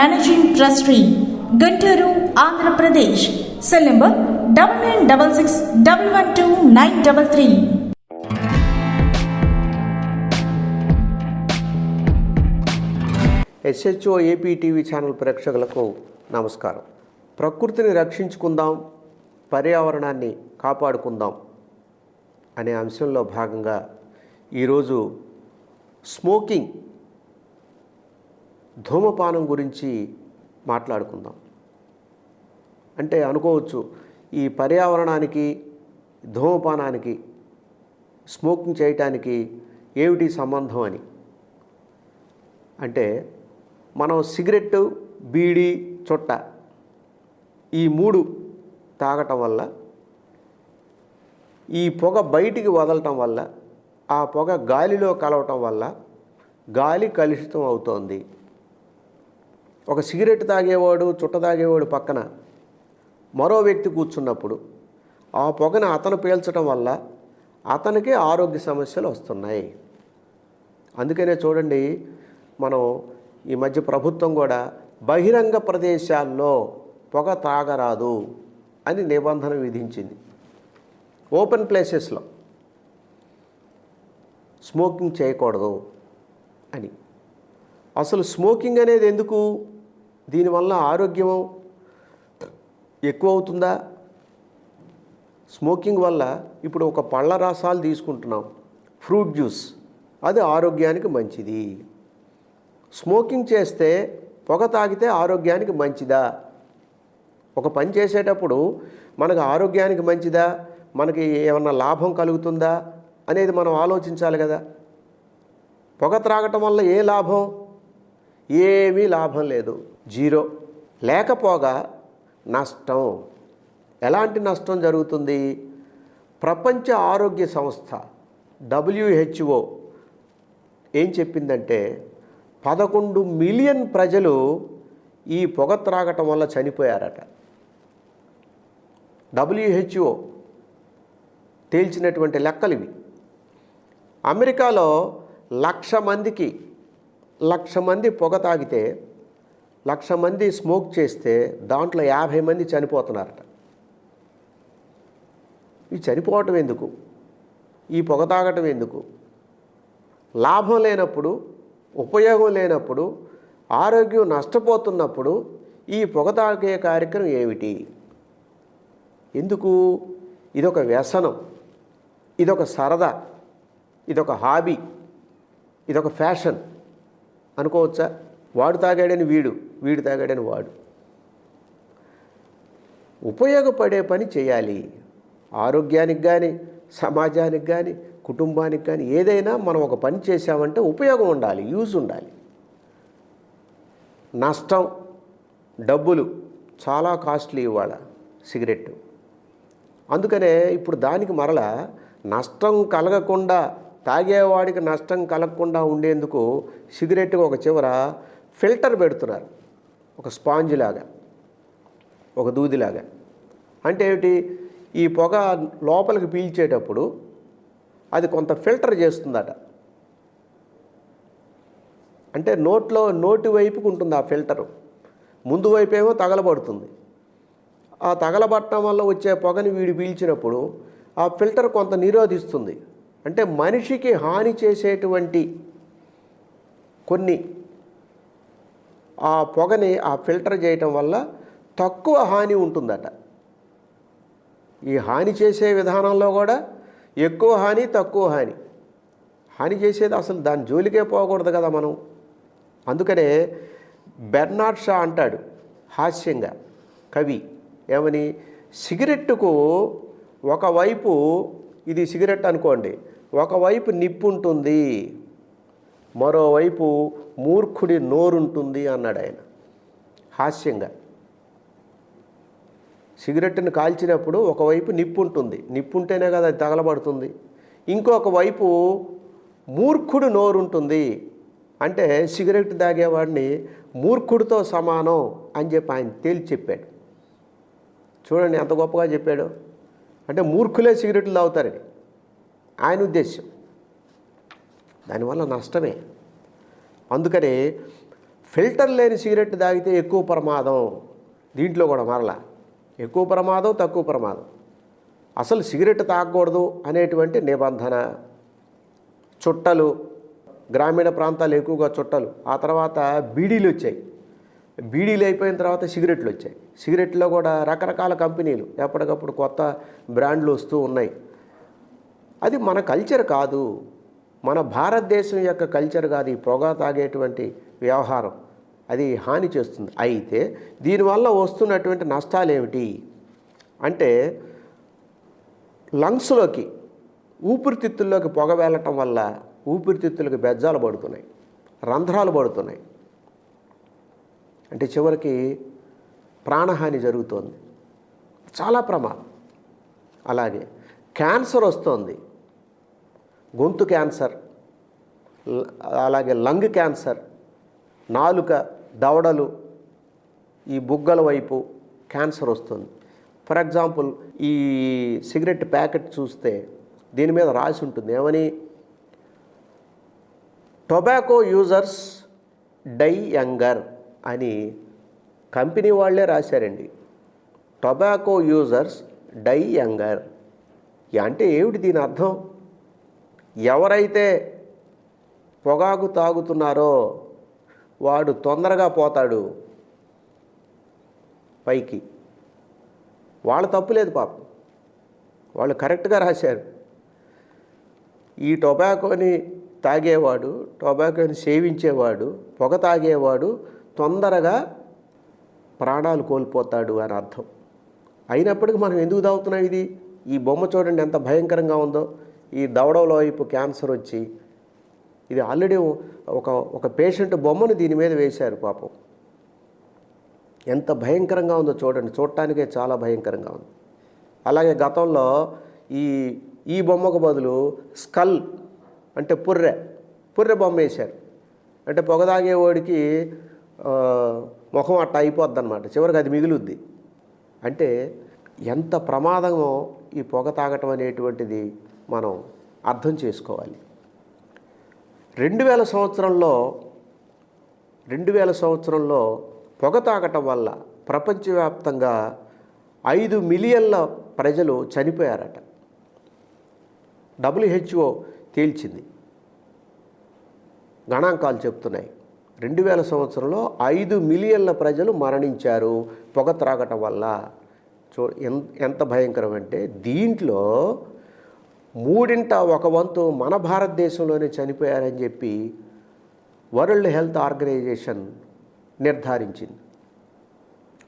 managing trustee Guntur Andhra Pradesh cell number double nine double six double one two nine double three SHO AP TV channel ప్రేక్షకులకు నమస్కారం. ప్రకృతిని రక్షించుకుందాం పర్యావరణాన్ని కాపాడుకుందాం అనే అంశంలో భాగంగా ఈరోజు స్మోకింగ్ ధూమపానం గురించి మాట్లాడుకుందాం. అంటే అనుకోవచ్చు ఈ పర్యావరణానికి ధూమపానానికి స్మోకింగ్ చేయటానికి ఏమిటి సంబంధం అని? అంటే మనం సిగరెట్ బీడి చుట్ట ఈ మూడు తాగటం వల్ల ఈ పొగ బయటికి వదలటం వల్ల ఆ పొగ గాలిలో కలవటం వల్ల గాలి కలుషితం అవుతోంది. ఒక సిగరెట్ తాగేవాడు చుట్ట తాగేవాడు పక్కన మరో వ్యక్తి కూర్చున్నప్పుడు ఆ పొగను అతను పీల్చడం వల్ల అతనికి ఆరోగ్య సమస్యలు వస్తున్నాయి. అందుకనే చూడండి మనం ఈ మధ్య ప్రభుత్వం కూడా బహిరంగ ప్రదేశాల్లో పొగ తాగరాదు అని నిబంధన విధించింది. ఓపెన్ ప్లేసెస్లో. స్మోకింగ్ చేయకూడదు అని. అసలు స్మోకింగ్ అనేది ఎందుకు? దీనివల్ల ఆరోగ్యం ఎక్కువ అవుతుందా స్మోకింగ్ వల్ల ఇప్పుడు ఒక పళ్ళ రసాలు తీసుకుంటున్నాం. Fruit juice. అది ఆరోగ్యానికి మంచిది. స్మోకింగ్ చేస్తే పొగ తాగితే ఆరోగ్యానికి మంచిదా? ఒక పని చేసేటప్పుడు మనకు ఆరోగ్యానికి మంచిదా? మనకి ఏమన్నా లాభం కలుగుతుందా? అనేది మనం ఆలోచించాలి కదా. పొగ త్రాగటం వల్ల ఏ లాభం? ఏమీ లాభం లేదు. జీరో. లేకపోగా నష్టం. ఎలాంటి నష్టం జరుగుతుంది? ప్రపంచ ఆరోగ్య సంస్థ డబ్ల్యూహెచ్ఓ ఏం చెప్పిందంటే పదకొండు మిలియన్ ప్రజలు ఈ పొగ త్రాగటం వల్ల చనిపోయారట. డబ్ల్యూహెచ్ఓ తేల్చినటువంటి లెక్కలు ఇవి అమెరికాలో లక్ష మందికి లక్ష మంది పొగ తాగితే లక్ష మంది స్మోక్ చేస్తే దాంట్లో యాభై మంది చనిపోతున్నారట. ఈ చనిపోవటం ఎందుకు? ఈ పొగ తాగటం ఎందుకు? లాభం లేనప్పుడు ఉపయోగం లేనప్పుడు ఆరోగ్యం నష్టపోతున్నప్పుడు ఈ పొగ తాగే కార్యక్రమం ఏమిటి? ఎందుకు? ఇదొక వ్యసనం ఇదొక సరదా ఇదొక హాబీ ఇదొక ఫ్యాషన్ అనుకోవచ్చా? వాడు తాగాడని వీడు వీడు తాగాడని వాడు. ఉపయోగపడే పని చేయాలి. ఆరోగ్యానికి కానీ సమాజానికి కానీ కుటుంబానికి కానీ ఏదైనా మనం ఒక పని చేసామంటే ఉపయోగం ఉండాలి యూజ్ ఉండాలి. నష్టం డబ్బులు చాలా కాస్ట్లీ ఇవాళ సిగరెట్ అందుకనే ఇప్పుడు దానికి మరల నష్టం కలగకుండా తాగేవాడికి నష్టం కలగకుండా ఉండేందుకు సిగరెట్కి ఒక చివర ఫిల్టర్ పెడుతున్నారు. ఒక స్పాంజ్ లాగా. ఒక దూదిలాగా అంటే ఏమిటి? ఈ పొగ లోపలికి పీల్చేటప్పుడు అది కొంత ఫిల్టర్ చేస్తుందట. అంటే నోట్లో నోటి వైపుకు ఉంటుంది ఆ ఫిల్టరు. ముందు వైపు ఏమో తగలబడుతుంది. ఆ తగలబట్టడం వల్ల వచ్చే పొగని వీడు పీల్చినప్పుడు ఆ ఫిల్టర్ కొంత నిరోధిస్తుంది. అంటే మనిషికి హాని చేసేటువంటి కొన్ని ఆ పొగని ఆ ఫిల్టర్ చేయటం వల్ల తక్కువ హాని ఉంటుందట. ఈ హాని చేసే విధానంలో కూడా ఎక్కువ హాని తక్కువ హాని. హాని చేసేది అసలు దాని జోలికే పోకూడదు కదా మనం. అందుకనే బెర్నాడ్ షా అంటాడు హాస్యంగా కవి ఏమని? సిగరెట్టుకు ఒకవైపు ఇది సిగరెట్ అనుకోండి ఒకవైపు నిప్పు ఉంటుంది మరోవైపు మూర్ఖుడి నోరుంటుంది అన్నాడు ఆయన హాస్యంగా. సిగరెట్ను కాల్చినప్పుడు ఒకవైపు నిప్పు ఉంటుంది నిప్పు ఉంటేనే కదా అది తగలబడుతుంది. ఇంకొక వైపు మూర్ఖుడు నోరుంటుంది అంటే సిగరెట్ తాగేవాడిని మూర్ఖుడితో సమానం అని చెప్పి ఆయన తేల్చి చెప్పాడు. చూడండి ఎంత గొప్పగా చెప్పాడు. అంటే మూర్ఖులే సిగరెట్లు తాగుతారని. ఆయన ఉద్దేశం దానివల్ల నష్టమే. అందుకని ఫిల్టర్ లేని సిగరెట్ తాగితే ఎక్కువ ప్రమాదం దీంట్లో కూడా మరలా. ఎక్కువ ప్రమాదం తక్కువ ప్రమాదం. అసలు సిగరెట్ తాగకూడదు అనేటువంటి నిబంధన. చుట్టలు గ్రామీణ ప్రాంతాలు ఎక్కువగా చుట్టలు. ఆ తర్వాత బీడీలు వచ్చాయి. బీడీలు అయిపోయిన తర్వాత సిగరెట్లు వచ్చాయి. సిగరెట్లో కూడా రకరకాల కంపెనీలు ఎప్పటికప్పుడు కొత్త బ్రాండ్లు వస్తూ ఉన్నాయి. అది మన కల్చర్ కాదు. మన భారతదేశం యొక్క కల్చర్ కాదు ఈ పొగ తాగేటువంటి వ్యవహారం. అది హాని చేస్తుంది. అయితే దీనివల్ల వస్తున్నటువంటి నష్టాలు ఏమిటి? అంటే లంగ్స్లోకి ఊపిరితిత్తుల్లోకి పొగ వెళ్ళటం వల్ల ఊపిరితిత్తులకు బెజ్జాలు పడుతున్నాయి. రంధ్రాలు పడుతున్నాయి. అంటే చివరికి ప్రాణహాని జరుగుతోంది. చాలా ప్రమాదం. అలాగే క్యాన్సర్ వస్తుంది. గొంతు క్యాన్సర్ అలాగే లంగ్ క్యాన్సర్ నాలుక దవడలు ఈ బుగ్గల వైపు క్యాన్సర్ వస్తుంది. ఫర్ ఎగ్జాంపుల్ ఈ సిగరెట్ ప్యాకెట్ చూస్తే దీని మీద రాసి ఉంటుంది. ఏమని? టొబాకో యూజర్స్ డై యంగర్ అని కంపెనీ వాళ్ళే రాశారండి. టొబాకో యూజర్స్ డై యంగర్ అంటే ఏమిటి దీని అర్థం? ఎవరైతే పొగాకు తాగుతున్నారో వాడు తొందరగా పోతాడు పైకి. వాళ్ళ తప్పు లేదు పాపం. వాళ్ళు కరెక్ట్గా రాశారు. ఈ టొబాకోని తాగేవాడు టొబాకోని సేవించేవాడు పొగ తాగేవాడు తొందరగా ప్రాణాలు కోల్పోతాడు అని అర్థం. అయినప్పటికీ మనం ఎందుకు తాగుతున్నాం ఇది? ఈ బొమ్మ చూడండి ఎంత భయంకరంగా ఉందో. ఈ దవడలో వైపు క్యాన్సర్ వచ్చి ఇది ఆల్రెడీ ఒక ఒక పేషెంట్ బొమ్మను దీని మీద వేశారు పాపం. ఎంత భయంకరంగా ఉందో చూడండి. చూడటానికే చాలా భయంకరంగా ఉంది. అలాగే గతంలో ఈ ఈ బొమ్మకు బదులు స్కల్ అంటే పుర్రె పుర్రె బొమ్మ వేశారు. అంటే పొగ తాగేవాడికి ముఖం అట్ట అయిపోద్ది అనమాట చివరికి అది మిగులుద్ది. అంటే ఎంత ప్రమాదమో ఈ పొగ తాగటం అనేటువంటిది మనం అర్థం చేసుకోవాలి. రెండు వేల సంవత్సరంలో రెండు వేల సంవత్సరంలో పొగ తాగటం వల్ల ప్రపంచవ్యాప్తంగా ఐదు మిలియన్ల ప్రజలు చనిపోయారట. డబ్ల్యూహెచ్ఓ తేల్చింది. గణాంకాలు చెప్తున్నాయి. రెండు వేల సంవత్సరంలో ఐదు మిలియన్ల ప్రజలు మరణించారు పొగ త్రాగటం వల్ల. చూ ఎంత భయంకరం అంటే దీంట్లో మూడింట ఒక వంతు మన భారతదేశంలోనే చనిపోయారని చెప్పి వరల్డ్ హెల్త్ ఆర్గనైజేషన్ నిర్ధారించింది.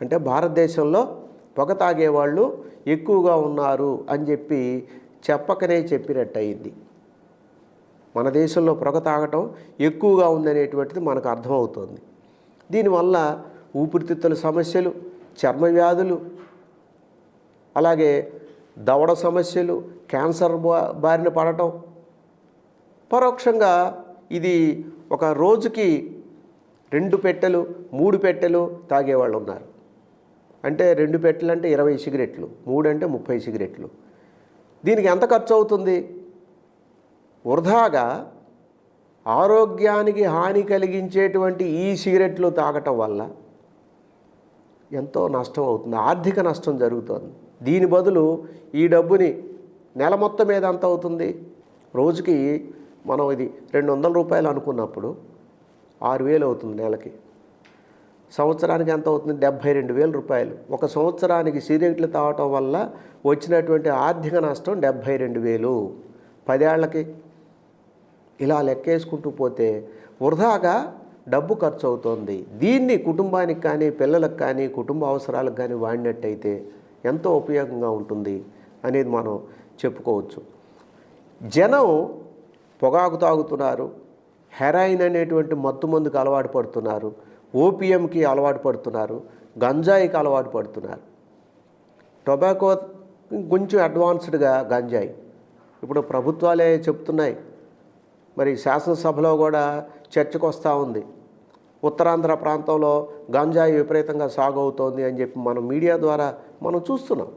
అంటే భారతదేశంలో పొగ తాగేవాళ్ళు ఎక్కువగా ఉన్నారు అని చెప్పి చెప్పకనే చెప్పినట్టయింది. మన దేశంలో పొగ తాగటం ఎక్కువగా ఉందనేటువంటిది మనకు అర్థమవుతుంది. దీనివల్ల ఊపిరితిత్తుల సమస్యలు చర్మ వ్యాధులు అలాగే దవడ సమస్యలు క్యాన్సర్ బారిన పడటం. పరోక్షంగా ఇది ఒక రోజుకి రెండు పెట్టెలు మూడు పెట్టెలు తాగేవాళ్ళు ఉన్నారు అంటే రెండు పెట్టెలు అంటే ఇరవై సిగరెట్లు మూడు అంటే ముప్పై సిగరెట్లు. దీనికి ఎంత ఖర్చు అవుతుంది వృధాగా ఆరోగ్యానికి హాని కలిగించేటువంటి ఈ సిగరెట్లు తాగటం వల్ల ఎంతో నష్టం అవుతుంది ఆర్థిక నష్టం జరుగుతుంది. దీని బదులు ఈ డబ్బుని నెల మొత్తం మీద ఎంత అవుతుంది? రోజుకి మనం ఇది రెండు వందల రూపాయలు అనుకున్నప్పుడు ఆరు వేలు అవుతుంది నెలకి. సంవత్సరానికి ఎంత అవుతుంది? డెబ్భై రెండు వేల రూపాయలు. ఒక సంవత్సరానికి సిగరెట్లు తాగటం వల్ల వచ్చినటువంటి ఆర్థిక నష్టం డెబ్భై రెండు వేలు. పదేళ్ళకి ఇలా లెక్కేసుకుంటూ పోతే వృధాగా డబ్బు ఖర్చు అవుతోంది. దీన్ని కుటుంబానికి కానీ పిల్లలకు కానీ కుటుంబ అవసరాలకు కానీ వాడినట్టయితే ఎంతో ఉపయోగంగా ఉంటుంది అనేది మనం చెప్పుకోవచ్చు. జనం పొగాకు తాగుతున్నారు హెరాయిన్ అనేటువంటి మత్తు మందుకు అలవాటు పడుతున్నారు ఓపీఎంకి అలవాటు పడుతున్నారు గంజాయికి అలవాటు పడుతున్నారు. టొబాకో కొంచెం అడ్వాన్స్డ్గా గంజాయి. ఇప్పుడు ప్రభుత్వాలే చెప్తున్నాయి. మరి శాసనసభలో కూడా చర్చకు వస్తూ ఉంది. ఉత్తరాంధ్ర ప్రాంతంలో గంజాయి విపరీతంగా సాగు అవుతోంది అని చెప్పి మనం మీడియా ద్వారా మనం చూస్తున్నాం.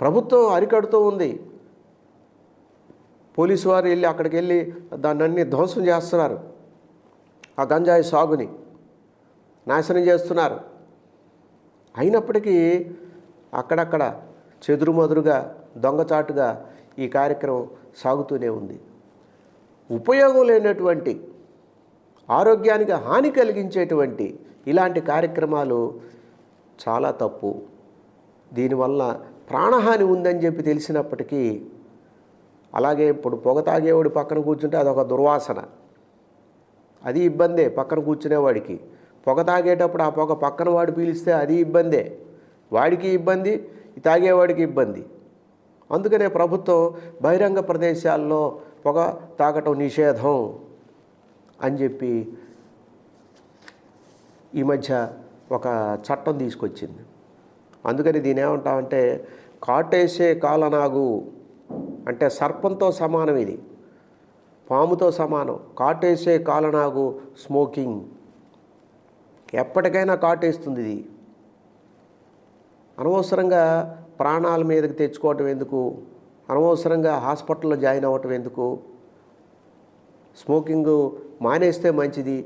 ప్రభుత్వం అరికడుతూ ఉంది. పోలీసు వారు వెళ్ళి అక్కడికి వెళ్ళి దాన్ని ధ్వంసం చేస్తున్నారు. ఆ గంజాయి సాగుని నాశనం చేస్తున్నారు. అయినప్పటికీ అక్కడక్కడ చెదురుమదురుగా దొంగచాటుగా ఈ కార్యక్రమం సాగుతూనే ఉంది. ఉపయోగం లేనటువంటి ఆరోగ్యానికి హాని కలిగించేటువంటి ఇలాంటి కార్యక్రమాలు చాలా తప్పు. దీనివల్ల ప్రాణహాని ఉందని చెప్పి తెలిసినప్పటికీ అలాగే ఇప్పుడు పొగ తాగేవాడు పక్కన కూర్చుంటే అదొక దుర్వాసన. అది ఇబ్బందే పక్కన కూర్చునేవాడికి. పొగ తాగేటప్పుడు ఆ పొగ పక్కన వాడు పీలిస్తే అది ఇబ్బందే. వాడికి ఇబ్బంది తాగేవాడికి ఇబ్బంది. అందుకనే ప్రభుత్వం బహిరంగ ప్రదేశాల్లో పొగ తాగటం నిషేధం. అని చెప్పి ఈ మధ్య ఒక చట్టం తీసుకొచ్చింది. అందుకని దీని ఏమంటామంటే కాటేసే కాలనాగు అంటే సర్పంతో సమానం ఇది. పాముతో సమానం. కాటేసే కాలనాగు స్మోకింగ్. ఎప్పటికైనా కాటేస్తుంది ఇది. అనవసరంగా ప్రాణాల మీదకి తెచ్చుకోవటం ఎందుకు? అనవసరంగా హాస్పిటల్లో జాయిన్ అవ్వటం ఎందుకు? స్మోకింగ్ మానేస్తే మంచిది.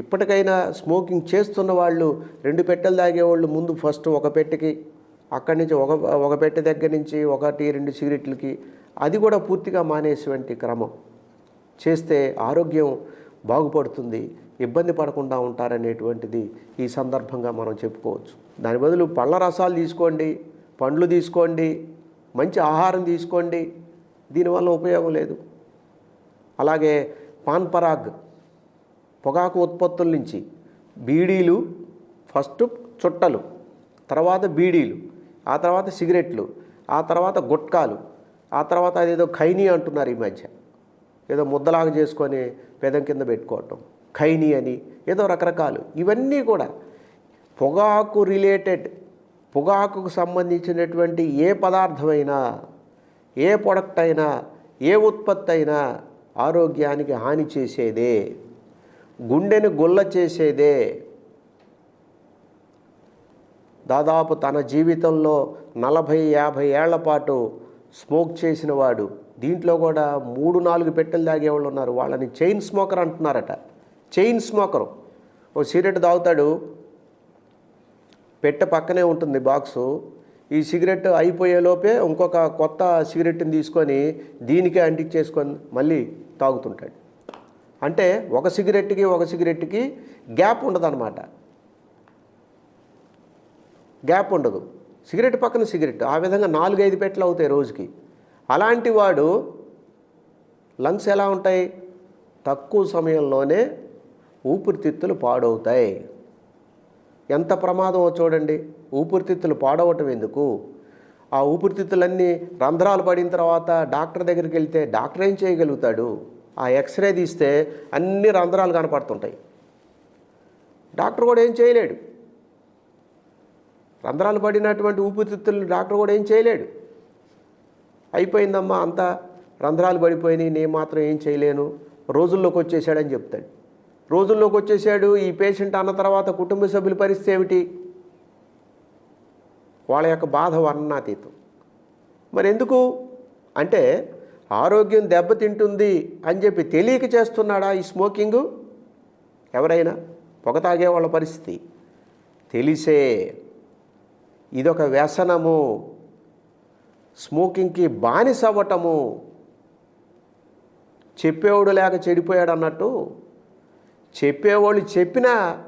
ఇప్పటికైనా స్మోకింగ్ చేస్తున్న వాళ్ళు రెండు పెట్టెలు తాగేవాళ్ళు ముందు ఫస్ట్ ఒక పెట్టెకి అక్కడి నుంచి ఒక ఒక పెట్టె దగ్గర నుంచి ఒకటి రెండు సిగరెట్లకి. అది కూడా పూర్తిగా మానేసేటువంటి క్రమం. చేస్తే ఆరోగ్యం బాగుపడుతుంది ఇబ్బంది పడకుండా ఉంటారనేటువంటిది ఈ సందర్భంగా మనం చెప్పుకోవచ్చు. దాని బదులు పళ్ళ రసాలు తీసుకోండి పండ్లు తీసుకోండి మంచి ఆహారం తీసుకోండి. దీనివల్ల ఉపయోగం లేదు. అలాగే పాన్ పరాగ్ పొగాకు ఉత్పత్తుల నుంచి బీడీలు ఫస్ట్ చుట్టలు తర్వాత బీడీలు ఆ తర్వాత సిగరెట్లు ఆ తర్వాత గుట్కాలు ఆ తర్వాత అదేదో ఖైనీ అంటున్నారు ఈ మధ్య. ఏదో ముద్దలాగా చేసుకొని పెదం కింద పెట్టుకోవటం ఖైనీ అని ఏదో రకరకాలు. ఇవన్నీ కూడా పొగాకు రిలేటెడ్ పొగాకుకు సంబంధించినటువంటి ఏ పదార్థమైనా ఏ ప్రొడక్ట్ అయినా ఏ ఉత్పత్తి అయినా ఆరోగ్యానికి హాని చేసేదే. గుండెని గుల్ల చేసేదే. దాదాపు తన జీవితంలో నలభై యాభై ఏళ్ళ పాటు స్మోక్ చేసిన వాడు. దీంట్లో కూడా మూడు నాలుగు పెట్టెలు తాగేవాళ్ళు ఉన్నారు. వాళ్ళని చైన్ స్మోకర్ అంటున్నారట. Chain smoker. ఓ సిగరెట్ తాగుతాడు. పెట్టె పక్కనే ఉంటుంది బాక్సు. ఈ సిగరెట్ అయిపోయే లోపే ఇంకొక కొత్త సిగరెట్ని తీసుకొని దీనికే అంటించేసుకొని మళ్ళీ తాగుతుంటాడు. అంటే ఒక సిగరెట్కి ఒక సిగరెట్కి గ్యాప్ ఉండదన్నమాట. గ్యాప్ ఉండదు. సిగరెట్ పక్కన సిగరెట్. ఆ విధంగా నాలుగైదు పెట్లు అవుతాయి రోజుకి. అలాంటి వాడు లంగ్స్ ఎలా ఉంటాయి? తక్కువ సమయంలోనే ఊపిరితిత్తులు పాడవుతాయి. ఎంత ప్రమాదమో చూడండి. ఊపిరితిత్తులు పాడవటం ఎందుకు? ఆ ఊపిరితిత్తులన్నీ రంధ్రాలు పడిన తర్వాత డాక్టర్ దగ్గరికి వెళ్తే డాక్టర్ ఏం చేయగలుగుతాడు? ఆ ఎక్స్రే తీస్తే అన్ని రంధ్రాలు కనపడుతుంటాయి. డాక్టర్ కూడా ఏం చేయలేడు. రంధ్రాలు పడినటువంటి ఊపిరితిత్తులు డాక్టర్ కూడా ఏం చేయలేడు. అయిపోయిందమ్మా అంతా రంధ్రాలు పడిపోయినాయి నేను మాత్రం ఏం చేయలేను. రోజుల్లోకి వచ్చేసాడని చెప్తాడు. రోజుల్లోకి వచ్చేసాడు ఈ పేషెంట్ అన్న తర్వాత కుటుంబ సభ్యుల పరిస్థితి ఏమిటి? వాళ్ళ యొక్క బాధ వర్ణనాతీతం. మరి ఎందుకు అంటే ఆరోగ్యం దెబ్బతింటుంది అని చెప్పి తెలియక చేస్తున్నాడా ఈ స్మోకింగు? ఎవరైనా? పొగ తాగే వాళ్ళ పరిస్థితి. తెలిసే. ఇదొక వ్యసనము. స్మోకింగ్కి బానిస అవ్వటము. చెప్పేవాడు లేక చెడిపోయాడు అన్నట్టు. చెప్పేవాళ్ళు చెప్పినా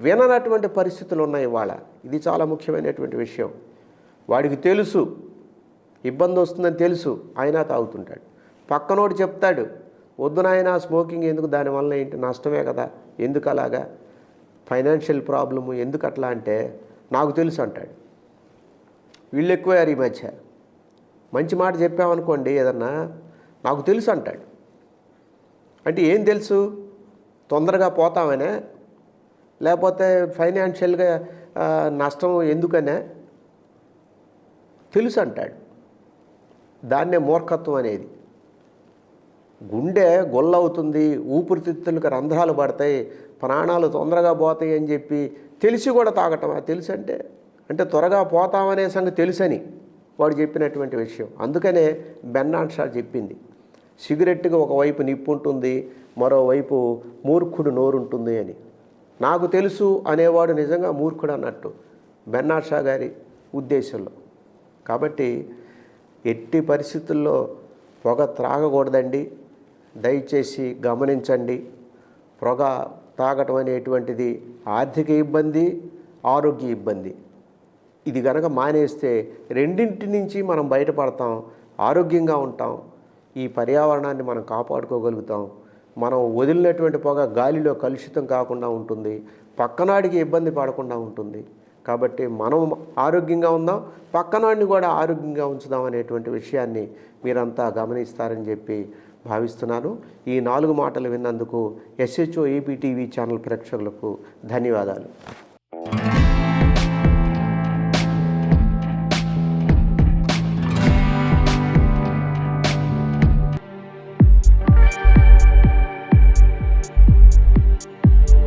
విననటువంటి పరిస్థితులు ఉన్నాయి ఇవాళ. ఇది చాలా ముఖ్యమైనటువంటి విషయం. వాడికి తెలుసు. ఇబ్బంది వస్తుందని తెలుసు ఆయన తాగుతుంటాడు. పక్కనోడు చెప్తాడు వద్దు నాయన స్మోకింగ్ ఎందుకు? దానివల్ల ఏంటి? నష్టమే కదా. ఎందుకు అలాగా? ఫైనాన్షియల్ ప్రాబ్లము ఎందుకు అట్లా అంటే నాకు తెలుసు అంటాడు. వీళ్ళు ఎక్కువయ్యారు ఈ మధ్య. మంచి మాట చెప్పామనుకోండి ఏదన్నా నాకు తెలుసు అంటాడు. అంటే ఏం తెలుసు? తొందరగా పోతామనే? లేకపోతే ఫైనాన్షియల్గా నష్టం ఎందుకనే? తెలుసు అంటాడు. దాన్నే మూర్ఖత్వం అనేది. గుండె గొల్లవుతుంది ఊపిరితిత్తులకు రంధ్రాలు పడతాయి ప్రాణాలు తొందరగా పోతాయి అని చెప్పి తెలిసి కూడా తాగటం. తెలుసు అంటే అంటే త్వరగా పోతామనే సంగతి తెలుసని వాడు చెప్పినటువంటి విషయం. అందుకనే బెన్నాడ్ షా చెప్పింది. సిగరెట్కి ఒకవైపు నిప్పు ఉంటుంది మరోవైపు మూర్ఖుడు నోరుంటుంది అని. నాకు తెలుసు అనేవాడు నిజంగా మూర్ఖుడు అన్నట్టు బెన్నాడ్ షా గారి ఉద్దేశంలో. కాబట్టి ఎట్టి పరిస్థితుల్లో పొగ త్రాగకూడదండి. దయచేసి గమనించండి. పొగ తాగటం అనేటువంటిది ఆర్థిక ఇబ్బంది ఆరోగ్య ఇబ్బంది. ఇది కనుక మానేస్తే రెండింటి నుంచి మనం బయటపడతాం ఆరోగ్యంగా ఉంటాం ఈ పర్యావరణాన్ని మనం కాపాడుకోగలుగుతాం. మనం వదిలినటువంటి పొగ గాలిలో కలుషితం కాకుండా ఉంటుంది పక్కనాడికి ఇబ్బంది పడకుండా ఉంటుంది. కాబట్టి మనం ఆరోగ్యంగా ఉందాం పక్కనాడిని కూడా ఆరోగ్యంగా ఉంచుదాం అనేటువంటి విషయాన్ని మీరంతా గమనిస్తారని చెప్పి భావిస్తున్నాను. ఈ నాలుగు మాటలు విన్నందుకు ఎస్హెచ్ఓ ఏపీ టీవీ ఛానల్ ప్రేక్షకులకు ధన్యవాదాలు.